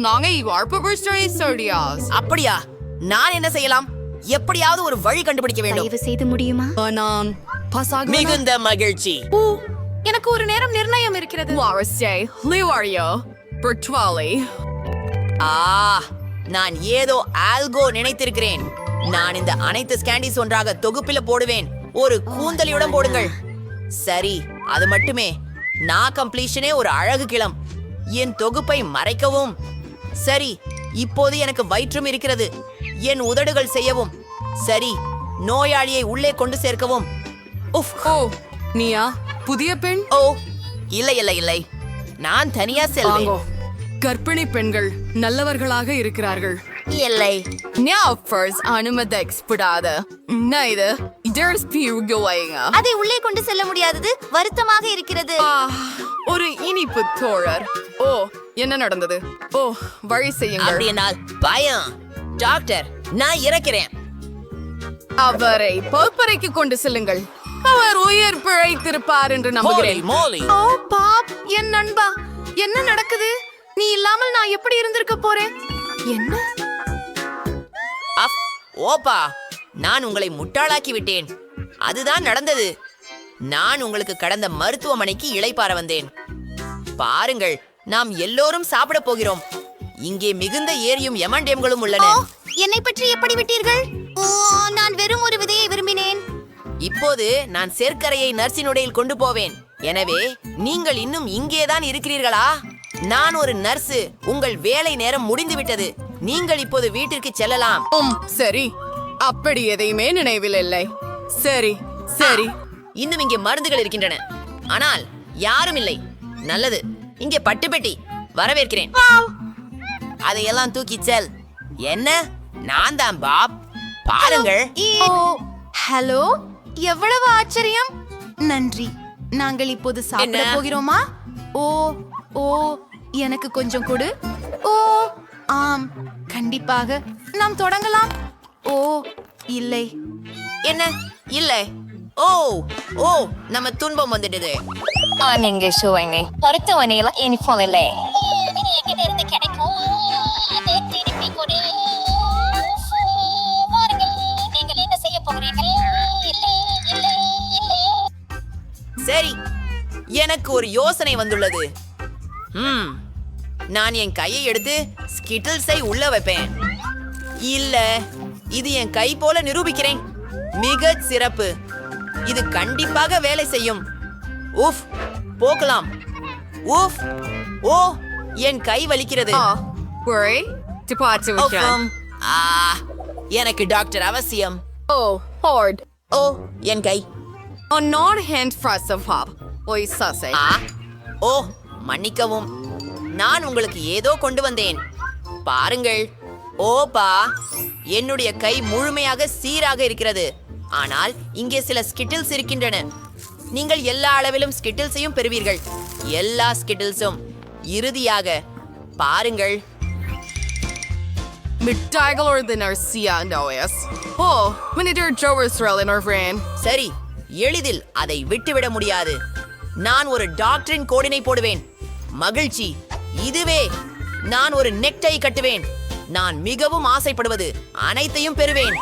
நாங்க வார்ப்பு ஸ்டோரியாஸ் அப்படியா? நான் என்ன செய்யலாம்? எப்படியாவது ஒரு வழி கண்டுபிடிக்க வேண்டும். தயவு செய்து முடியுமா? நான் பசாக மிகுந்த மகிழ்ச்சி. எனக்கு ஒரு நேரம் நிர்ணயம் இருக்கிறது. வாரஸ்டே லிவாரியோ virtually ஆ நான் ஏதோ ஆல்கோ நினைத்திருக்கிறேன். நான் இந்த அனைத்து ஸ்கேண்டிஸ் ஒன்றாக தொகுப்பில போடுவேன். ஒரு கூந்தலியுடன் போடுங்கள். சரி அது மட்டுமே. நான் கம்ப்ளீஷனே ஒரு அழகு கிளம். என் தொகுப்பை மறைக்கவும். சரி இப்போது எனக்கு வயிற்றும் இருக்கிறது. என் உதடுகள் செய்யவும். சரி நோயாளியை உள்ளே கொண்டு சேர்க்கவும். உஃப். ஓ நீயா? புதிய பெண்? ஓ இல்லை இல்லை இல்லை. நான் தனியா செல்வேன். கர்ப்பிணி பெண்கள் நல்லவர்களாக இருக்கிறார்கள். இல்லை. ஞாபர்ஸ் அனுமதிக்கப்படாத என்ன இது? People going அதை உள்ளே கொண்டு செல்ல முடியாதது வருத்தமாக இருக்கிறது. ஒரு இனிப்பு தோழர். ஓ என்ன நடந்தது? ஓ வழி செய்யுங்கள். அப்படினால் பயம். டாக்டர் நான் இறக்கிறேன். அவரை பொறுப்பறைக்கு கொண்டு செல்லுங்கள். அவர் உயிர் பிழைத்திருப்பார் என்று நம்புகிறேன். மோலி ஓ பாப் என் நண்பா என்ன நடக்குது? நீ இல்லாமல் நான் எப்படி இருந்திருக்க போறேன்? என்ன? அஃப் ஓப்பா. நான் உங்களை முட்டாளாக்கி விட்டேன். அதுதான் நடந்தது. நான் உங்களுக்கு கடந்த மருத்துவமனைக்கு இளைப்பாற வந்தேன். பாருங்கள் நாம் எல்லோரும் சாப்பிட போகிறோம். இங்கே மிகுந்த ஏரியும் எமண்டேம்களும் உள்ளன. என்னை பற்றி எப்படி விட்டீர்கள்? நான் வெறும் ஒரு விதையை விரும்பினேன். இப்போது நான் சேர்க்கரையை நர்சினுடையில் கொண்டு போவேன். எனவே நீங்கள் இன்னும் இங்கேதான் இருக்கிறீர்களா? நான் ஒரு நர்சு உங்கள் வேலை நேரம் முடிந்து விட்டது நீங்கள் இப்போது வீட்டிற்கு செல்லலாம். உம் சரி. அப்படி எதையுமே நினைவில் இல்லை. சரி சரி. இன்னும் இங்கே மருந்துகள் இருக்கின்றன. ஆனால் யாரும் இல்லை. நல்லது. இங்கே பட்டுப்பெட்டி. வரவேற்கிறேன். அதையெல்லாம் தூக்கி செல். என்ன? நான் தான் பாப். பாருங்கள். ஓ. ஹலோ எவ்வளவு ஆச்சரியம். நன்றி. நாங்கள் இப்போது சாப்பிட என்ன? போகிறோமா? ஓ ஓ எனக்கு கொஞ்சம் கொடு. ஓ ஆம். கண்டிப்பாக நாம் தொடங்கலாம். ஓ இல்லை. என்ன? இல்லை. ஓ ஓ நம்ம துன்பம் வந்துடுது. நீங்க ஷோவைங்க. மருத்துவமனையில இனிஃபார்ம் இல்லை. எங்கிட்ட இருந்து கிடைக்கும் அதை திருப்பி கொடு வாருங்கள் நீங்கள் என்ன செய்ய போகிறீர்கள் சரி எனக்கு ஒரு யோசனை வந்துள்ளது. ம் நான் என் கையை எடுத்து ஸ்கிட்டில்ஸை உள்ள வைப்பேன். இல்ல இது என் கை போல நிரூபிக்கிறேன். மிக சிறப்பு. இது கண்டிப்பாக வேலை செய்யும். உஃப் போகலாம். உஃப் ஓ என் கை வலிக்கிறது. எனக்கு டாக்டர் அவசியம். ஓ hard. ஓ என் கை. On non hand frost of hop oi sase ஆ ஓ மன்னிக்கவும். நான் உங்களுக்கு ஏதோ கொண்டு வந்தேன். பாருங்கள். ஓப்பா என்னுடைய கை முழுமையாக சீராக இருக்கிறது. ஆனால் இங்கே சில ஸ்கிட்டில்ஸ் இருக்கின்றன. நீங்கள் எல்லா அளவிலும் ஸ்கிட்டில்ஸையும் பெறுவீர்கள். எல்லா ஸ்கிட்டில்ஸும். இறுதியாக பாருங்கள். மிட்டாய்கள் ஒரு தினர் சியா நோயஸ். ஓ மினிட்டர் ஜோவர் ஸ்ரெல் in our brain சரி எளிதில் அதை விட்டுவிட முடியாது. நான் ஒரு டாக்டரின் கோடினை போடுவேன். மகிழ்ச்சி. இதுவே நான் ஒரு நெக்டை கட்டுவேன். நான் மிகவும் ஆசைப்படுவது அனைத்தையும் பெறுவேன்.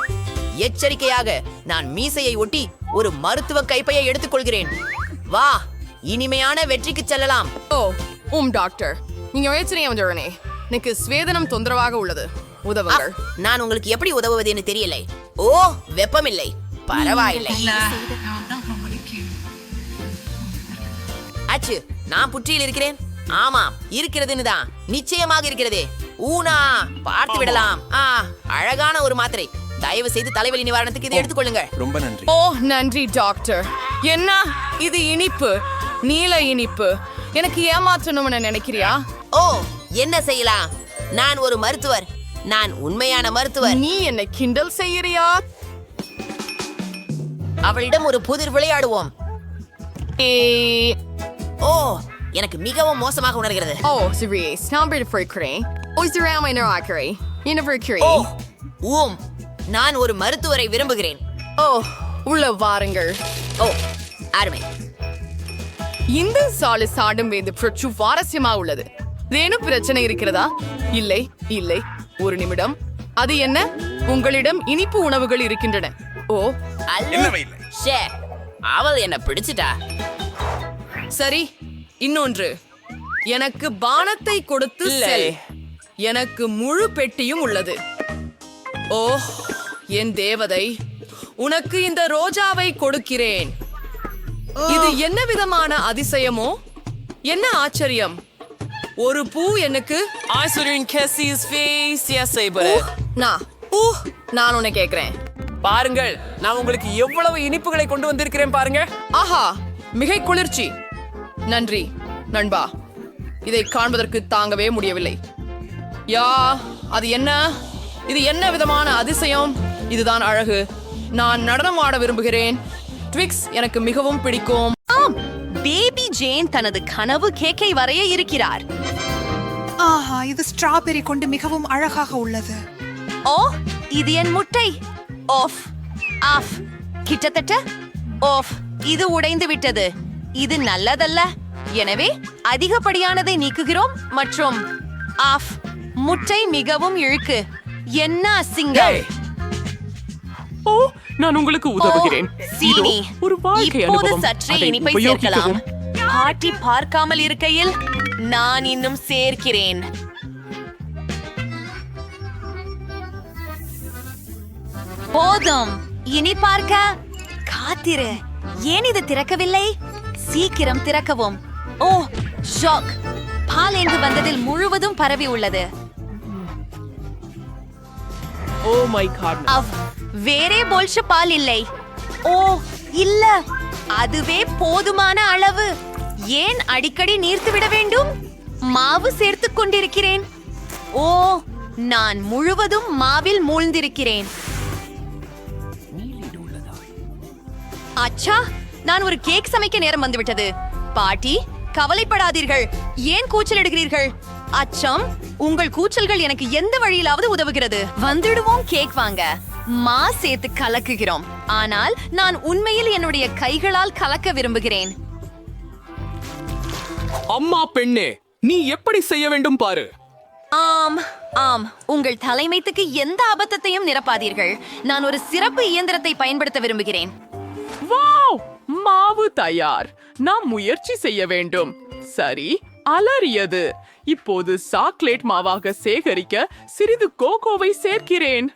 எச்சரிக்கையாக நான் மீசையை ஒட்டி ஒரு மருத்துவ கைப்பையை எடுத்துக்கொள்கிறேன். வா இனிமையான வெற்றிக்கு செல்லலாம். ஓ உம் டாக்டர். நீங்க யோசனையை வந்துடனே எனக்கு ஸ்வேதனம் தொந்தரவாக உள்ளது. உதவுங்கள். நான் உங்களுக்கு எப்படி உதவுவது என்று தெரியலை. ஓ வெப்பமில்லை. பரவாயில்லை. அச்சு நான் புற்றியில் இருக்கிறேன். ஆமாம் இருக்கிறதுன்னு தான் நிச்சயமாக இருக்கிறதே. ஊனா பார்த்து விடலாம். ஆ அழகான ஒரு மாத்திரை. தயவு செய்து தலைவலி நிவாரணத்துக்கு இதை எடுத்துக்கொள்ளுங்க. ரொம்ப நன்றி. ஓ நன்றி டாக்டர். என்ன? இது இனிப்பு. நீல இனிப்பு. எனக்கு ஏமாற்றணும்னு நினைக்கிறியா? ஓ என்ன செய்யலாம்? நான் ஒரு மருத்துவர். நான் உண்மையான மருத்துவர். நீ என்ன கிண்டல் செய்யறியா? அவளிடம் ஒரு புதிர் விளையாடுவோம். ஏ ஓ எனக்கு மிகவும் மோசமாக உணர்கிறது. ஓ சரி ஸ்டாம்பர் இருக்கிறேன் ஓ சிராம நிராக்கரை என்ன இருக்கிறேன் ஓ ஊம் நான் ஒரு மருத்துவரை விரும்புகிறேன். ஓ உள்ள வாருங்கள். ஓ அருமை இந்த சாலை சாடும் வேந்து சுவாரஸ்யமா உள்ளது. ஏனும் பிரச்சனை இருக்கிறதா? இல்லை இல்லை. ஒரு நிமிடம். அது என்ன? உங்களிடம் இனிப்பு உணவுகள் இருக்கின்றன. ஓ. ஷே. அவள் என்ன பிடிச்சிட்டா. சரி இன்னொன்று எனக்கு பானத்தை கொடுத்து செல். எனக்கு முழு பெட்டியும் உள்ளது. ஓ என் தேவதை உனக்கு இந்த ரோஜாவை கொடுக்கிறேன். இது என்ன விதமான அதிசயமோ? என்ன ஆச்சரியம்? ஒரு பூ எனக்கு நான் உன்னை கேக்குறேன். பாருங்கள் நான் உங்களுக்கு எவ்வளவு இனிப்புகளை கொண்டு வந்திருக்கிறேன் பாருங்க ஆஹா மிகை குளிர்ச்சி. நன்றி நண்பா. இதை காண்பதற்கு தாங்கவே முடியவில்லை. யா அது என்ன? இது என்ன விதமான அதிசயம்? இதுதான் அழகு. நான் நடனம் ஆட விரும்புகிறேன். ட்விக்ஸ் எனக்கு மிகவும் பிடிக்கும். ஆம் பேபி ஜேன் தனது கனவு கேக்கை வரைய இருக்கிறார். ஆஹா இது ஸ்ட்ராபெரி கொண்டு மிகவும் அழகாக உள்ளது. ஓ இது என் முட்டை. Of of. கிட்டத்தட்ட ஆஃப் இது உடைந்து விட்டது. இது நல்லதல்ல. எனவே அதிகப்படியானதை நீக்குகிறோம் மற்றும் ஆஃப் முட்டை மிகவும் இழுக்கு. என்ன அசிங்கம்? ஓ நான் உங்களுக்கு உதவுகிறேன். சீனி. ஒரு வாழ்க்கை இப்போது சற்றே இனிப்பை சேர்க்கலாம். பாட்டி பார்க்காமல் இருக்கையில் நான் இன்னும் சேர்க்கிறேன். போதும். இனி பார்க்க. காத்திரு. ஏன் இது திறக்கவில்லை? சீக்கிரம் திறக்கவும். ஓ ஷாக். பால் எங்கு வந்ததில் முழுவதும் பரவி உள்ளது. Oh my god. அவ் வேறே போல்ஷ பால் இல்லை. ஓ இல்ல. அதுவே போதுமான அளவு. ஏன் அடிக்கடி நீர்த்து விட வேண்டும்? மாவு சேர்த்துக் கொண்டிருக்கிறேன். ஓ நான் முழுவதும் மாவில் மூழ்ந்திருக்கிறேன். அச்சா நான் ஒரு கேக் சமைக்க நேரம் வந்துவிட்டது. பாட்டி கவலைப்படாதீர்கள். ஏன் கூச்சலிடுகிறீர்கள்? அச்சம் உங்கள் கூச்சல்கள் எனக்கு எந்த வழியிலாவது உதவுகிறது. வந்துடுவோம் கேக் வாங்க. மா சேர்த்து கலக்குகிறோம். ஆனால் நான் உண்மையில் என்னுடைய கைகளால் கலக்க விரும்புகிறேன். அம்மா பெண்ணே நீ எப்படி செய்ய வேண்டும் பாரு. ஆம் ஆம். உங்கள் தலைமைத்துக்கு எந்த அபத்தத்தையும் நிரப்பாதீர்கள். நான் ஒரு சிறப்பு இயந்திரத்தை பயன்படுத்த விரும்புகிறேன். வாவ் மாவு தயார். நாம் முயற்சி செய்ய வேண்டும். சரி அலறியது. இப்போது சாக்லேட் மாவாக சேகரிக்க சிறிது கோகோவை சேர்க்கிறேன்.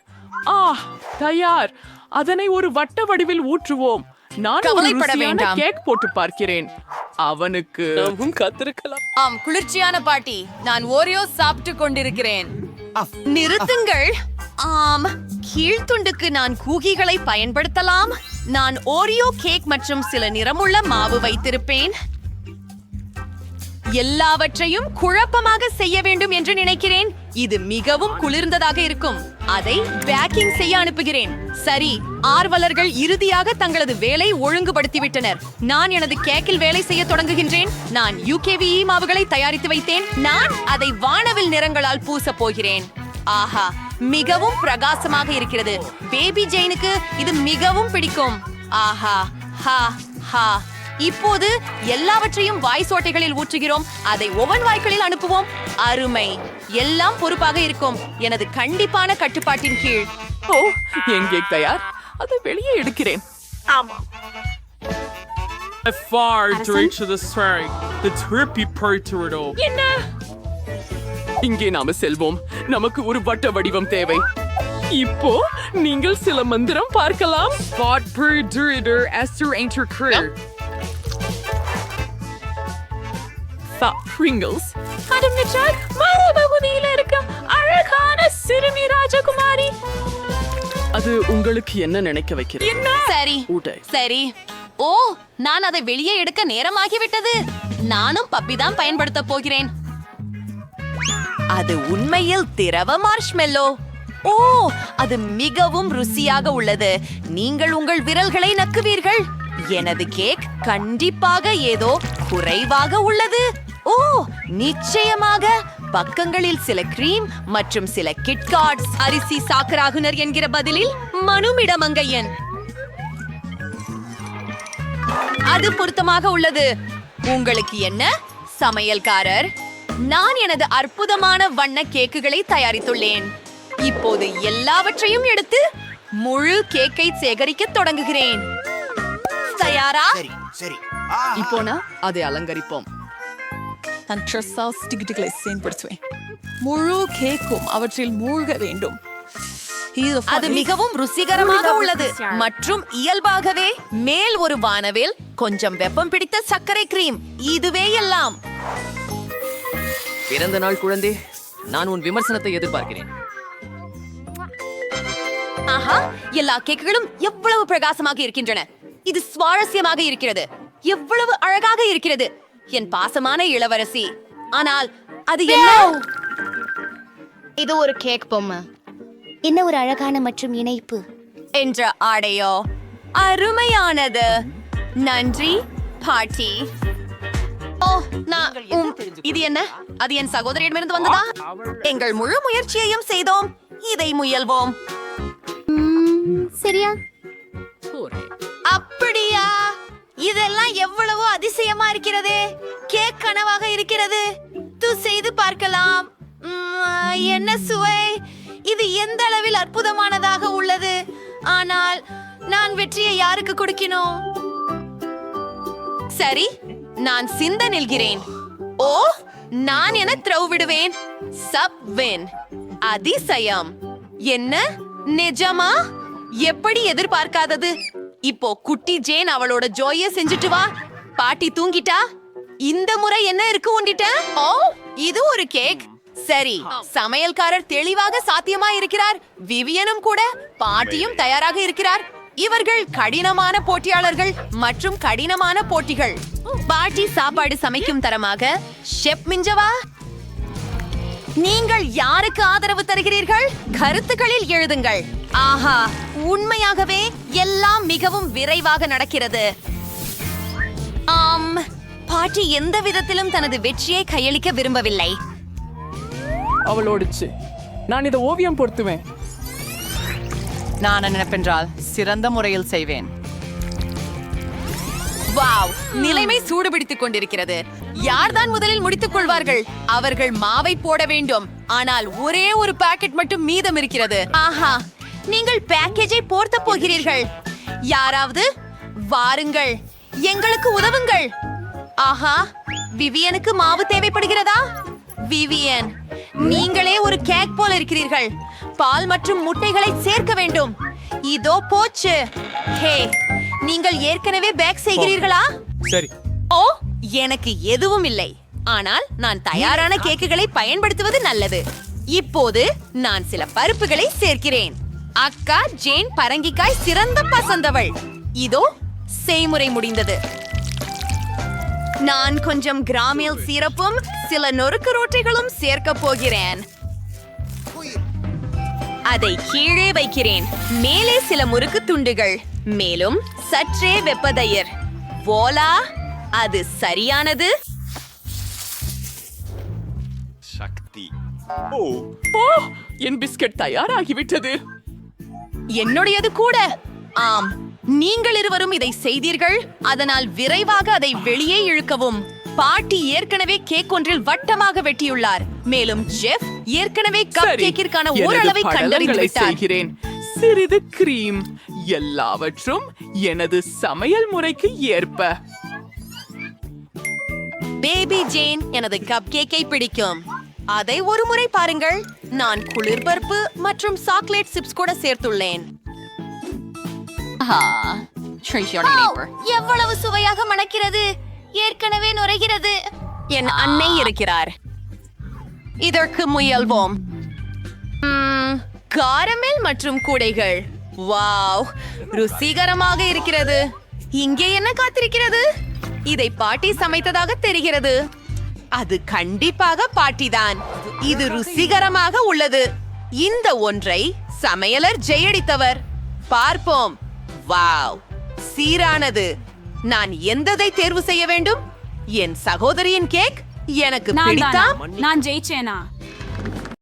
ஆ தயார். அதனை ஒரு வட்ட வடிவில் ஊற்றுவோம். நான் ஒரு ருசியான வேண்டாம். கேக் போட்டு பார்க்கிறேன். அவனுக்கு கத்திருக்கலாம். ஆம் குளிர்ச்சியான பாட்டி. நான் ஓரியோ சாப்பிட்டு கொண்டிருக்கிறேன். நிறுத்துங்கள். ஆம் கீழ்த்துண்டுக்கு நான் கூகிகளை பயன்படுத்தலாம். நான் ஓரியோ கேக் மற்றும் சில நிறமுள்ள மாவு வைத்திருப்பேன். எல்லாவற்றையும் குழப்பமாக செய்ய வேண்டும் என்று நினைக்கிறேன். இது மிகவும் குளிர்ந்ததாக இருக்கும். அதை பேக்கிங் செய்ய அனுப்புகிறேன். சரி ஆர்வலர்கள் இறுதியாக தங்களது வேலை ஒழுங்குபடுத்திவிட்டனர். நான் எனது கேக்கில் வேலை செய்ய தொடங்குகின்றேன். நான் யூகேவிஇ மாவுகளை தயாரித்து வைத்தேன். நான் அதை வானவில் நிறங்களால் பூசப் போகிறேன். ஆஹா மிகவும் பிரகாசமாக இருக்கிறது. பேபி ஜெயினுக்கு இது மிகவும் பிடிக்கும். ஆஹா ஹா ஹா. இப்போது எல்லாவற்றையும் வாய் சோட்டைகளில் ஊற்றுகிறோம். அதை ஓவன் வாய்க்களில் அனுப்புவோம். அருமை. எல்லாம் பொறுப்பாக இருக்கும். எனது கண்டிப்பான கட்டுப்பாட்டின் கீழ். ஓ என் கேக் தயார்? அதை வெளியே எடுக்கிறேன். far to reach the strike. The trippy part to it all. இங்கே நாம செல்வோம். நமக்கு ஒரு வட்ட வடிவம் தேவை. இப்போ நீங்கள் சில மந்திரம் பார்க்கலாம். Pringles. நிஜாக் மறுபகுதியில இருக்க அழகான சிறுமி ராஜகுமாரி அது உங்களுக்கு என்ன நினைக்க வைக்கிறது? சரி. ஊட்டை. சரி. ஓ நான் அதை வெளியே எடுக்க நேரமாகிவிட்டது. நானும் பப்பி தான் பயன்படுத்த போகிறேன். அது உண்மையில் திரவ மார்ஷ்மெல்லோ ஓ அது மிகவும் ருசியாக உள்ளது. நீங்கள் உங்கள் விரல்களை நக்குவீர்கள். எனது கேக் கண்டிப்பாக ஏதோ குறைவாக உள்ளது. ஓ நிச்சயமாக. பக்கங்களில் சில கிரீம் மற்றும் சில கிட்காட்ஸ் அரிசி சாக்கராகுனர் என்கிற பதிலில் மனுமிடமங்கையன் அது பொருத்தமாக உள்ளது. உங்களுக்கு என்ன? சமையல்காரர். நான் எனது அற்புதமான வண்ண கேக்குகளை தயாரித்துள்ளேன். இப்போது எல்லாவற்றையும் எடுத்து முழு கேக்கை சேகரிக்க தொடங்குகிறேன். தயாரா? இப்போ நான் அதை அலங்கரிப்போம். நான் செயல்படுத்துவேன் முழு கேக்கும் அவற்றில் மூழ்க வேண்டும். இது அது மிகவும் ருசிகரமாக உள்ளது. மற்றும் இயல்பாகவே மேல் ஒரு வானவில் கொஞ்சம் வெப்பம் பிடித்த சர்க்கரை கிரீம். இதுவே எல்லாம். பிறந்த நாள் குழந்தை நான் உன் விமர்சனத்தை எதிர்பார்க்கிறேன். ஆஹா எல்லா கேக்குகளும் எவ்வளவு பிரகாசமாக இருக்கின்றன. இது சுவாரஸ்யமாக இருக்கிறது. எவ்வளவு அழகாக இருக்கிறது. என் பாசமான இளவரசி. ஆனால் அது என்ன? இது ஒரு கேக் பொம்மை. என்ன ஒரு அழகான மற்றும் இணைப்பு? என்ற ஆடையோ. அருமையானது. நன்றி பாட்டி. நான் உம், இது என்ன? அது என் சகோதரியிடமிருந்து வந்ததா? எங்கள் முழு முயற்சியையும் செய்தோம். இதை முயல்வோம். சரியா? அப்படியா? இதெல்லாம் எவ்வளவு அதிசயமா இருக்கிறது. கேக் கனவாக இருக்கிறது. து செய்து பார்க்கலாம். உம், என்ன சுவை. இது எந்த அளவில் அற்புதமானதாக உள்ளது. ஆனால் நான் வெற்றியை யாருக்கு கொடுக்கணும் சரி நான் சிந்த நில்கிறேன். ஓ நான் என த்ரவ் விடுவேன் சப் வின் அதிசயம். என்ன? நிஜமா? எப்படி எதிர்பார்க்காதது? இப்போ குட்டி ஜேன் அவளோட ஜோய செஞ்சுட்டு வா. பாட்டி தூங்கிட்டா? இந்த முறை என்ன இருக்கு உண்டிட்ட ஓ இது ஒரு கேக். சரி சமையல்காரர் தெளிவாக சாத்தியமா இருக்கிறார் விவியனும் கூட பாட்டியும் தயாராக இருக்கிறார். இவர்கள் கடினமான போட்டியாளர்கள் மற்றும் கடினமான போட்டிகள். பாட்டி சாப்பாடு சமைக்கும் தரமாக ஷெப் மிஞ்சவா? நீங்கள் யாருக்கு ஆதரவு தருகிறீர்கள்? கருத்துக்களில் எழுதுங்கள். ஆஹா உண்மையாகவே எல்லாம் மிகவும் விரைவாக நடக்கிறது. ஆம் பாட்டி எந்த விதத்திலும் தனது வெற்றியை கையளிக்க விரும்பவில்லை. அவளோடுச்சு நான் இதை ஓவியம் பொருத்துவேன். நான் நினைப்பென்றால் சிறந்த முறையில் செய்வேன். வாவ் நிலைமை சூடுபிடித்துக் கொண்டிருக்கிறது. யார்தான் முதலில் முடித்துக் கொள்வார்கள்? அவர்கள் மாவை போட வேண்டும். ஆனால் ஒரே ஒரு பாக்கெட் மட்டும் மீதம் இருக்கிறது. ஆஹா நீங்கள் பேக்கேஜை போர்த்த போகிறீர்கள். யாராவது வாருங்கள். எங்களுக்கு உதவுங்கள். ஆஹா விவியனுக்கு மாவு தேவைப்படுகிறதா? விவியன் நீங்களே ஒரு கேக் போல இருக்கிறீர்கள். பால் மற்றும் முட்டைகளை சேர்க்க வேண்டும். இதோ போச்சு. ஹே நீங்கள் ஏற்கனவே பேக் செய்கிறீர்களா? சரி. ஓ எனக்கு எதுவும் இல்லை. ஆனால் நான் தயாரான கேக்குகளை பயன்படுத்துவது நல்லது. இப்போது நான் சில பருப்புகளை சேர்க்கிறேன். அக்கா ஜேன் பரங்கிக்காய் சிறந்த பசந்தவள். இதோ செய்முறை முடிந்தது. நான் கொஞ்சம் கிராமியல் சீரப்பும் சில நொறுக்கு ரோட்டைகளும் சேர்க்க போகிறேன். அதை கீழே வைக்கிறேன். மேலே சில முறுக்கு துண்டுகள். மேலும் சற்றே வெப்பதயிர். போலா அது சரியானது. ஓ என் பிஸ்கட் தயாராகிவிட்டது. என்னுடையது கூட. ஆம் நீங்கள் இருவரும் இதை செய்தீர்கள். அதனால் விரைவாக அதை வெளியே இழுக்கவும். பாட்டி ஏற்கனவே கேக் ஒன்றில் வட்டமாக வெட்டியுள்ளார். மேலும் ஜெஃப் ஏற்கனவே கப் கேக்கிற்கான ஓரளவை கண்டறிந்து விட்டார். சிறிது கிரீம் எல்லாவற்றும் எனது சமையல் முறைக்கு ஏற்ப. பேபி ஜேன் எனது கப் கேக்கை பிடிக்கும். அதை ஒரு முறை பாருங்கள். நான் குளிர் பருப்பு மற்றும் சாக்லேட் சிப்ஸ் கூட சேர்த்துள்ளேன். எவ்வளவு சுவையாக மணக்கிறது. ஏற்கனவே நுரைகிறது. என் அன்னை இருக்கிறார். இதற்கு முயல்வோம். காரமேல் மற்றும் கூடைகள். வாவ் ருசிகரமாக இருக்கிறது. இங்கே என்ன காத்திருக்கிறது? இதை பாட்டி சமைத்ததாக தெரிகிறது. அது கண்டிப்பாக பாட்டிதான். இது ருசிகரமாக உள்ளது. இந்த ஒன்றை சமையலர் ஜெயடித்தவர். பார்ப்போம். வாவ் சீரானது. நான் எந்ததை தேர்வு செய்ய வேண்டும்? என் சகோதரியின் கேக் எனக்கு பிடித்தா? நான் ஜெயிச்சேனா?